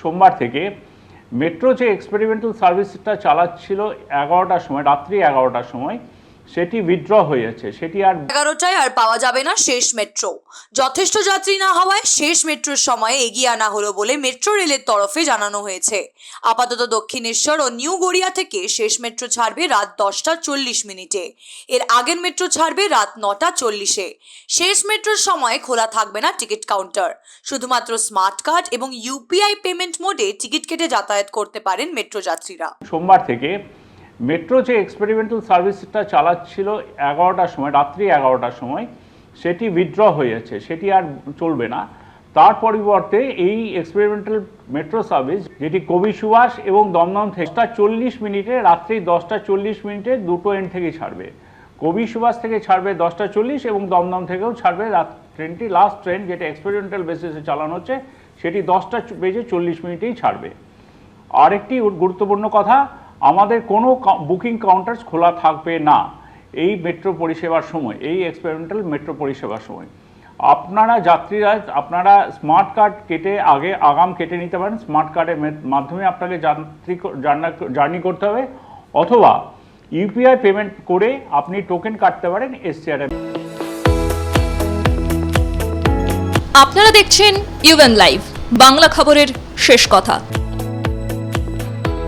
সোমবার থেকে মেট্রো যে এক্সপেরিমেন্টাল সার্ভিসটা চালাচ্ছিল এগারোটার সময় রাত্রি এগারোটার সময় সেটি উইথড্র হয়ে যাচ্ছে সেটি আর এগারোটায় আর পাওয়া যাবে না শেষ মেট্রো যথেষ্ট যাত্রী না হওয়ায় শেষ মেট্রোর সময় এগিয়ে আনা হলো বলে মেট্রো রেলের তরফে জানানো হয়েছে। আপাতত দক্ষিণেশ্বর ও নিউ গড়িয়া থেকে শেষ মেট্রো ছাড়বে রাত দশটা চল্লিশ মিনিটে। এর আগের মেট্রো ছাড়বে রাত নটা চল্লিশে। শেষ মেট্রোর সময় খোলা থাকবে না টিকিট কাউন্টার শুধুমাত্র স্মার্ট কার্ড এবং ইউপিআই পেমেন্ট মোডে টিকিট কেটে যাতায়াত করতে পারেন মেট্রো যাত্রীরা। সোমবার থেকে মেট্রো যে এক্সপেরিমেন্টাল সার্ভিসটা চালাচ্ছিল এগারোটার সময়, রাত্রি এগারোটার সময়, সেটি উইথড্র হয়েছে, সেটি আর চলবে না। তার পরিবর্তে এই এক্সপেরিমেন্টাল মেট্রো সার্ভিস যেটি কবি সুভাষ এবং দমদম থেকে দশটা চল্লিশ মিনিটে, রাত্রি দশটা চল্লিশ মিনিটে দুটো এন্ড থেকেই ছাড়বে। কবি সুভাষ থেকে ছাড়বে দশটা চল্লিশ এবং দমদম থেকেও ছাড়বে রাত ট্রেনটি লাস্ট ট্রেন যেটা এক্সপেরিমেন্টাল বেসিসে চালানো হচ্ছে, সেটি দশটা বেজে চল্লিশ মিনিটেই ছাড়বে। আরেকটি গুরুত্বপূর্ণ কথা আমাদের কোনো বুকিং কাউন্টার্স খোলা থাকবে না এই মেট্রো পরিষেবার সময়, এই এক্সপেরিমেন্টাল মেট্রো পরিষেবার সময়। আপনারা যাত্রীরা, আপনারা স্মার্ট কার্ড কেটে আগে আগাম কেটে নিতে পারেন। স্মার্ট কার্ডের মাধ্যমে আপনাকে যাত্রী জার্নি করতে হবে। অথবা ইউপিআই পেমেন্ট করে আপনি টোকেন কাটতে পারেন এসসিআরএম আপনারা দেখছেন ইউএন লাইভ বাংলা খবরের শেষ কথা।